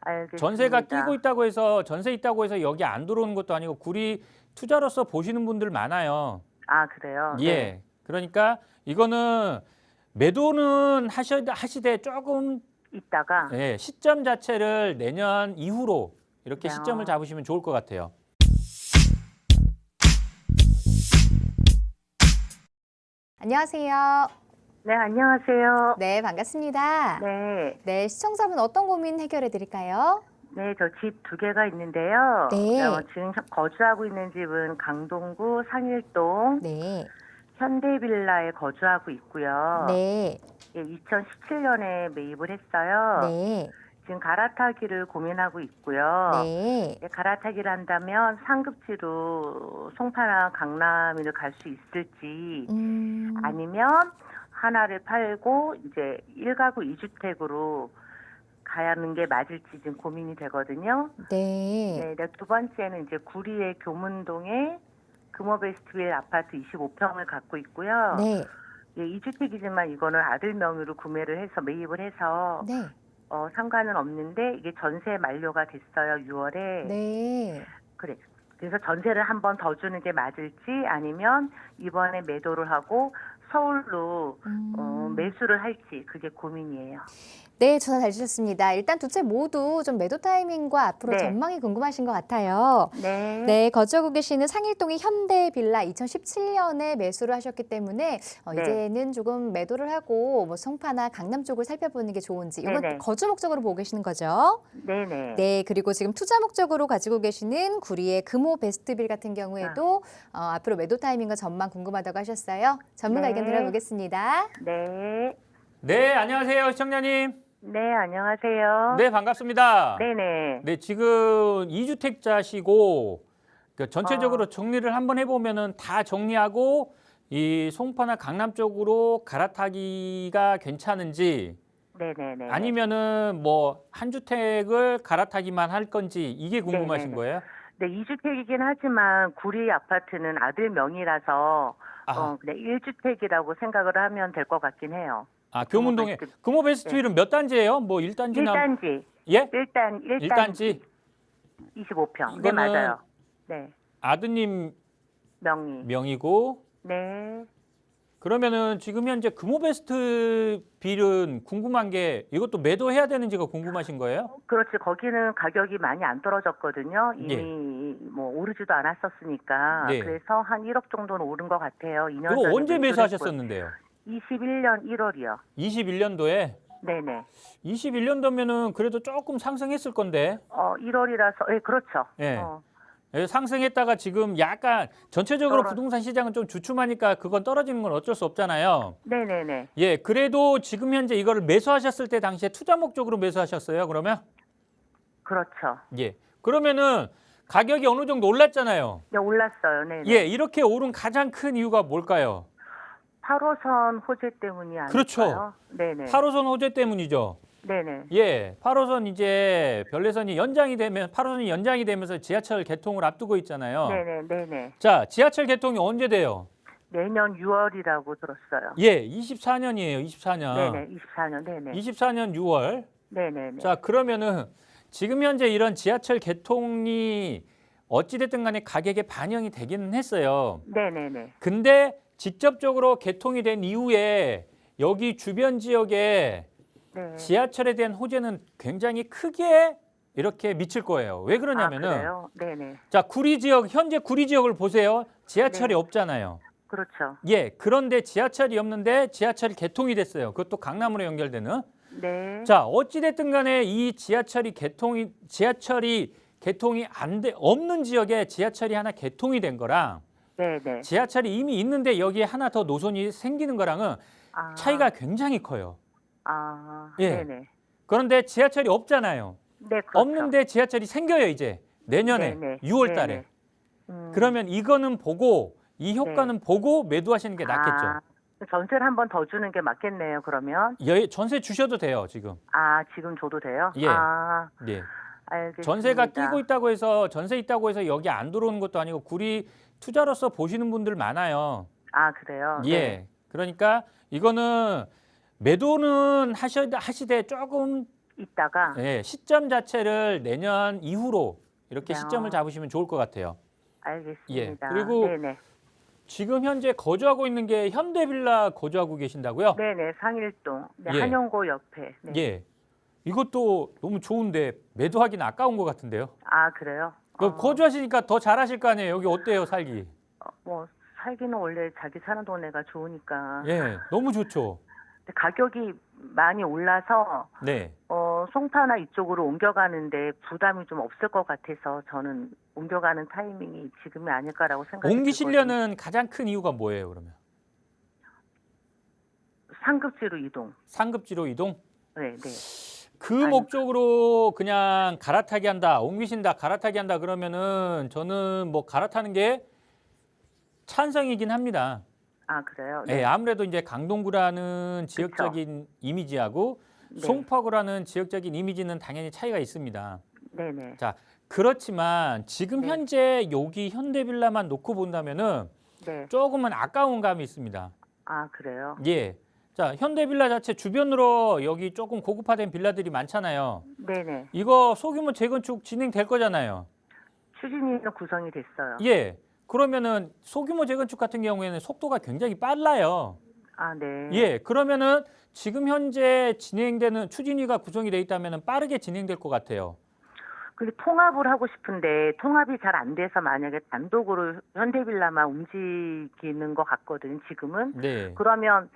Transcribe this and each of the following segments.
알겠습니다. 전세가 끼고 있다고 해서 전세 있다고 해서 여기 안 들어오는 것도 아니고 구리 투자로서 보시는 분들 많아요. 아 그래요? 예. 네. 그러니까 이거는 매도는 하셔 하시되 조금 있다가 예, 시점 자체를 내년 이후로 이렇게 야. 시점을 잡으시면 좋을 것 같아요. 안녕하세요. 네 안녕하세요. 네, 반갑습니다. 네, 네, 시청자분 어떤 고민 해결해 드릴까요? 네 저 집 두 개가 있는데요. 네. 어, 지금 거주하고 있는 집은 강동구 상일동 네. 현대빌라에 거주하고 있고요. 네. 예, 2017년에 매입을 했어요. 네. 지금 갈아타기를 고민하고 있고요. 네. 예, 갈아타기를 한다면 상급지로 송파나 강남을 갈 수 있을지 음. 아니면 하나를 팔고 이제 1가구 2주택으로 가는 게 맞을지 지금 고민이 되거든요. 네. 네, 네, 두 번째는 이제 구리의 교문동에 금호베스트빌 아파트 25평을 갖고 있고요. 네. 예, 2주택이지만 이거는 아들 명의로 구매를 해서 매입을 해서 네. 어, 상관은 없는데 이게 전세 만료가 됐어요. 6월에. 네. 그래. 그래서 전세를 한 번 더 주는 게 맞을지 아니면 이번에 매도를 하고 서울로 음. 어, 매수를 할지 그게 고민이에요. 네, 전화 잘 주셨습니다. 일단 두 채 모두 좀 매도 타이밍과 앞으로 네. 전망이 궁금하신 것 같아요. 네. 네, 거주하고 계시는 상일동의 현대 빌라 2017년에 매수를 하셨기 때문에 어, 네. 이제는 조금 매도를 하고 뭐 송파나 강남 쪽을 살펴보는 게 좋은지 이건 네네. 거주 목적으로 보고 계시는 거죠? 네네. 네, 그리고 지금 투자 목적으로 가지고 계시는 구리의 금호 베스트빌 같은 경우에도 어, 앞으로 매도 타이밍과 전망 궁금하다고 하셨어요. 전문가 네. 의견 들어보겠습니다. 네. 네, 안녕하세요, 시청자님. 네, 안녕하세요. 네, 반갑습니다. 네네. 네, 지금 2주택자시고 그 전체적으로 어. 정리를 한번 해보면은 다 정리하고 이 송파나 강남 쪽으로 갈아타기가 괜찮은지 네네네. 아니면은 뭐 한 주택을 갈아타기만 할 건지 이게 궁금하신 네네네. 거예요? 네, 2주택이긴 하지만 구리 아파트는 아들 명의라서 아, 어, 그냥 1주택이라고 생각을 하면 될 것 같긴 해요. 아 교문동에 베스트- 금호 베스트빌은 몇 단지예요? 뭐 1단지나 1단지. 예? 1단 1단 1단지 25평. 네, 이거는- 맞아요. 네. 아드님 명의. 명의고 네. 그러면은 지금 현재 금호 베스트 빌은 궁금한 게 이것도 매도해야 되는지가 궁금하신 거예요? 그렇지. 거기는 가격이 많이 안 떨어졌거든요. 이미 예. 뭐 오르지도 않았었으니까. 네. 그래서 한 1억 정도는 오른 것 같아요. 2년 그거 전에 언제 매수하셨었는데요? 했고요. 21년 1월이요. 21년도에 네네. 21년도면은 그래도 조금 상승했을 건데 어 1월이라서 예 그렇죠. 예. 어, 예, 상승했다가 지금 약간 전체적으로 떨어- 부동산 시장은 좀 주춤하니까 그건 떨어지는 건 어쩔 수 없잖아요. 네네네. 예, 그래도 지금 현재 이거를 매수하셨을 때 당시에 투자 목적으로 매수하셨어요. 그러면 그렇죠. 예, 그러면은 가격이 어느 정도 올랐잖아요. 네, 올랐어요. 네. 예, 이렇게 오른 가장 큰 이유가 뭘까요? 8호선 호재 때문이 아닐까요? 그렇죠. 네네. 8호선 호재 때문이죠. 네네. 예, 8호선 이제 별내선이 연장이 되면 8호선이 연장이 되면서 지하철 개통을 앞두고 있잖아요. 네네. 네네. 자, 지하철 개통이 언제 돼요? 내년 6월이라고 들었어요. 예, 24년이에요. 24년. 네네. 24년. 네네. 24년 6월. 네네네. 자, 그러면은 지금 현재 이런 지하철 개통이 어찌됐든 간에 가격에 반영이 되기는 했어요. 네네네. 근데 직접적으로 개통이 된 이후에 여기 주변 지역에 네. 지하철에 대한 호재는 굉장히 크게 이렇게 미칠 거예요. 왜 아, 그러냐면은? 네네. 자, 구리 지역 현재 구리 지역을 보세요. 지하철이 네. 없잖아요. 그렇죠. 예, 그런데 지하철이 없는데 지하철이 개통이 됐어요. 그것도 강남으로 연결되는. 네. 자, 어찌 됐든 간에 이 지하철이 개통이 지하철이 개통이 안 돼 없는 지역에 지하철이 하나 개통이 된 거랑 네네. 지하철이 이미 있는데 여기에 하나 더 노선이 생기는 거랑은 아. 차이가 굉장히 커요. 아. 예. 네네. 그런데 지하철이 없잖아요. 네. 그렇죠. 없는데 지하철이 생겨요, 이제. 내년에 네네. 6월 달에. 네네. 음. 그러면 이거는 보고 이 효과는 보고 매도하시는 게 낫겠죠. 아, 전세를 한 번 더 주는 게 맞겠네요. 그러면 여- 전세 주셔도 돼요, 지금. 아 지금 줘도 돼요? 예. 아 예. 알겠습니다. 전세가 끼고 있다고 해서 전세 있다고 해서 여기 안 들어오는 것도 아니고 구리 투자로서 보시는 분들 많아요. 아 그래요? 예. 네. 그러니까 이거는 매도는 하셔 하시되 조금 있다가 예, 시점 자체를 내년 이후로 이렇게 네. 시점을 잡으시면 좋을 것 같아요. 알겠습니다. 예, 그리고 네네 지금 현재 거주하고 있는 게 현대빌라 거주하고 계신다고요? 네네 상일동 네, 예. 한영고 옆에. 네. 예. 이것도 너무 좋은데 매도하기는 아까운 것 같은데요. 아 그래요? 그 어, 거주하시니까 더 잘하실 거 아니에요. 여기 어때요, 살기? 어, 뭐 살기는 원래 자기 사는 동네가 좋으니까. 예, 너무 좋죠. 근데 가격이 많이 올라서 네. 어, 송파나 이쪽으로 옮겨가는데 부담이 좀 없을 것 같아서 저는 옮겨가는 타이밍이 지금이 아닐까라고 생각이 옮기시려는 가장 큰 이유가 뭐예요, 그러면? 들거든요. 상급지로 이동. 상급지로 이동? 네, 네. 그 목적으로 그냥 갈아타기 한다, 옮기신다, 갈아타기 한다 그러면은 저는 뭐 갈아타는 게 찬성이긴 합니다. 아 그래요? 예, 아무래도 이제 강동구라는 지역적인 이미지하고 네. 송파구라는 지역적인 이미지는 당연히 차이가 있습니다. 네, 네. 그렇지만 지금 네. 현재 여기 현대빌라만 놓고 본다면은 네. 조금은 아까운 감이 있습니다. 아 그래요? 예. 자, 현대빌라 자체 주변으로 여기 조금 고급화된 빌라들이 많잖아요. 네, 네. 이거 소규모 재건축 진행될 거잖아요. 추진위는 구성이 됐어요. 예. 그러면은 소규모 재건축 같은 경우에는 속도가 굉장히 빨라요. 아 네. 예. 그러면은 지금 현재 진행되는 추진위가 구성이 돼 있다면은 빠르게 진행될 것 같아요. 근데 통합을 하고 싶은데 통합이 잘 안 돼서 만약에 단독으로 현대빌라만 움직이는 것 같거든요. 지금은. 네. 그러면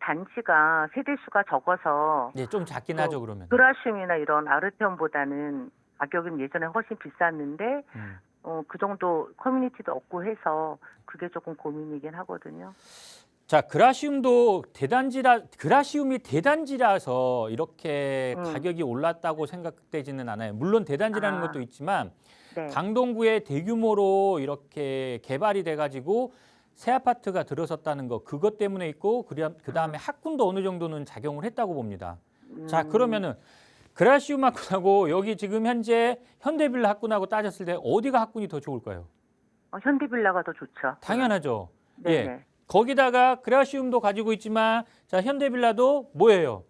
단지가 세대수가 적어서 예, 좀 작긴 어, 하죠, 그러면. 그라슘이나 이런 아르테온보다는 가격은 예전에 훨씬 비쌌는데 음. 어, 그 정도 커뮤니티도 없고 해서 그게 조금 고민이긴 하거든요. 자, 그라시움도 대단지라 그라시움이 대단지라서 이렇게 음. 가격이 올랐다고 생각되지는 않아요. 물론 대단지라는 아. 것도 있지만 네. 강동구에 대규모로 이렇게 개발이 돼 가지고 새 아파트가 들어섰다는 거 그것 때문에 있고 그 다음에 학군도 어느 정도는 작용을 했다고 봅니다. 자 음, 그러면은 그라시움 학군하고 여기 지금 현재 현대빌라 학군하고 따졌을 때 어디가 학군이 더 좋을까요? 어, 현대빌라가 더 좋죠. 당연하죠. 네, 예. 네. 거기다가 그라시움도 가지고 있지만 자 현대빌라도 뭐예요?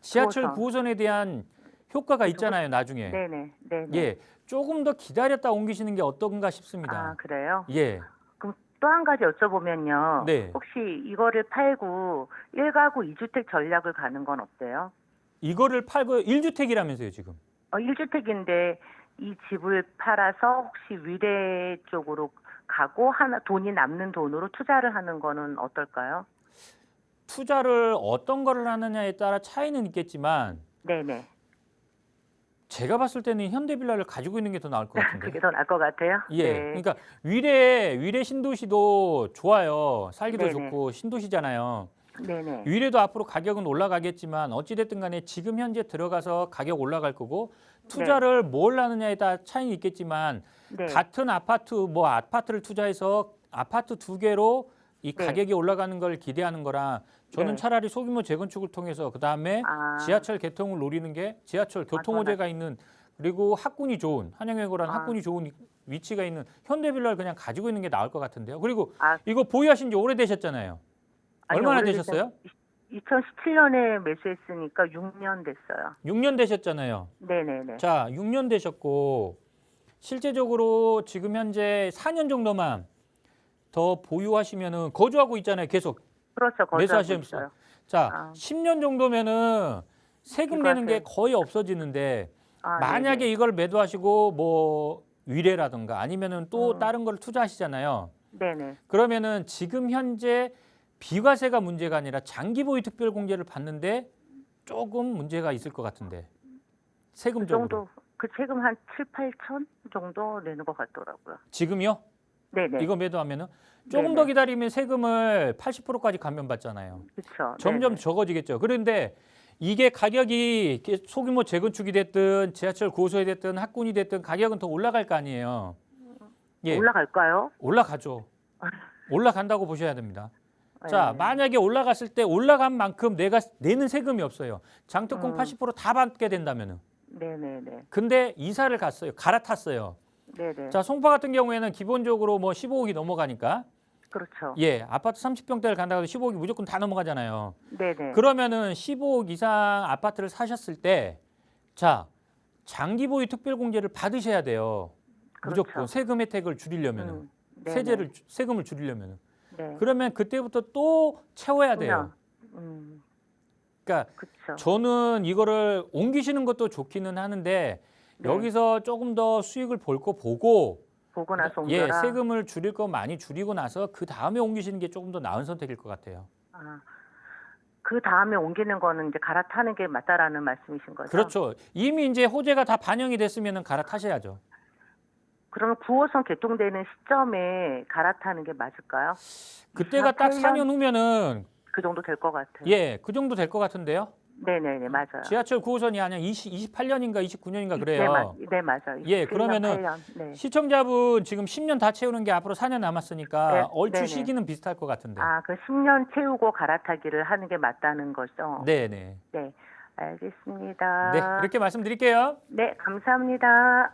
지하철 구호선. 9호선 에 대한 효과가 있잖아요 나중에. 네, 네, 네. 네. 예, 조금 더 기다렸다 옮기시는 게 어떤가 싶습니다. 아 그래요? 예, 또 한 가지 여쭤보면요. 네. 혹시 이거를 팔고 1가구 2주택 전략을 가는 건 어때요? 이거를 팔고 1주택이라면서요 지금. 어, 1주택인데 이 집을 팔아서 혹시 위례 쪽으로 가고 하나 돈이 남는 돈으로 투자를 하는 거는 어떨까요? 투자를 어떤 거를 하느냐에 따라 차이는 있겠지만 네네. 제가 봤을 때는 현대빌라를 가지고 있는 게 더 나을 것 같은데. 그게 더 나을 것 같아요. 예, 네. 그러니까 위례 위례 신도시도 좋아요. 살기도 네네. 좋고 신도시잖아요. 네네. 위례도 앞으로 가격은 올라가겠지만 어찌 됐든 간에 지금 현재 들어가서 가격 올라갈 거고 투자를 뭘 하느냐에 따라 차이는 있겠지만 네. 같은 아파트 뭐 아파트를 투자해서 아파트 두 개로 이 네. 가격이 올라가는 걸 기대하는 거랑 저는 네. 차라리 소규모 재건축을 통해서 그다음에 아, 지하철 개통을 노리는 게 지하철 교통 호재가 있는 그리고 학군이 좋은 한영외고라는 아. 학군이 좋은 위치가 있는 현대빌라를 그냥 가지고 있는 게 나을 것 같은데요. 그리고 아, 이거 보유하신 지 오래되셨잖아요. 아니, 얼마나 되셨어요? 2017년에 매수했으니까 6년 됐어요. 6년 되셨잖아요. 네네네. 자, 6년 되셨고 실제적으로 지금 현재 4년 정도만 더 보유하시면은 거주하고 있잖아요. 계속. 그렇죠. 거주하고 매수하시면서. 있어요. 자, 아. 10년 정도면은 세금 내는 게. 거의 없어지는데 아, 만약에 네네. 이걸 매도하시고 뭐 위례라든가 아니면은 또 음. 다른 걸 투자하시잖아요. 네네. 그러면은 지금 현재 비과세가 문제가 아니라 장기 보유 특별 공제를 받는데 조금 문제가 있을 것 같은데 그 세금적으로 정도 그 세금 한 7, 8천 정도 내는 것 같더라고요. 지금요? 네네. 이거 매도하면은 조금 네네. 더 기다리면 세금을 80%까지 감면받잖아요. 그렇죠. 점점 적어지겠죠. 그런데 이게 가격이 소규모 재건축이 됐든 지하철 고소에 됐든 학군이 됐든 가격은 더 올라갈 거 아니에요. 예, 올라갈까요? 올라가죠. 올라간다고 보셔야 됩니다. 자, 네. 만약에 올라갔을 때 올라간 만큼 내가 내는 세금이 없어요. 장특공 음. 80%다 받게 된다면은. 네네네. 근데 이사를 갔어요. 갈아탔어요. 네네. 자, 송파 같은 경우에는 기본적으로 뭐 15억이 넘어가니까 그렇죠. 예, 아파트 30평대를 간다고 해도 15억이 무조건 다 넘어가잖아요. 네네. 그러면은 15억 이상 아파트를 사셨을 때 자, 장기 보유 특별 공제를 받으셔야 돼요. 무조건 그렇죠. 세금 혜택을 줄이려면은 음, 네네. 세제를 주- 세금을 줄이려면은 네. 그러면 그때부터 또 채워야 돼요. 음, 그러니까 그렇죠. 저는 이거를 옮기시는 것도 좋기는 하는데 네. 여기서 조금 더 수익을 볼 거 보고 보고 나서 예, 옮겨라. 세금을 줄일 거 많이 줄이고 나서 그 다음에 옮기시는 게 조금 더 나은 선택일 것 같아요. 아, 그 다음에 옮기는 거는 이제 갈아타는 게 맞다라는 말씀이신 거죠? 그렇죠. 이미 이제 호재가 다 반영이 됐으면은 갈아타셔야죠. 그러면 9호선 개통되는 시점에 갈아타는 게 맞을까요? 그때가 딱 4년? 4년 후면은 그 정도 될 것 같아요. 예, 그 정도 될 것 같은데요. 네네네 음, 맞아요. 지하철 9호선이 아니야 20, 28년인가 29년인가 그래요. 네, 맞, 네 맞아요. 예, 그러면은 네. 시청자분 지금 10년 다 채우는 게 앞으로 4년 남았으니까 네, 네, 네. 얼추 네네. 시기는 비슷할 것 같은데. 아, 그 10년 채우고 갈아타기를 하는 게 맞다는 거죠. 네네. 네, 알겠습니다. 네, 이렇게 말씀드릴게요. 네, 감사합니다.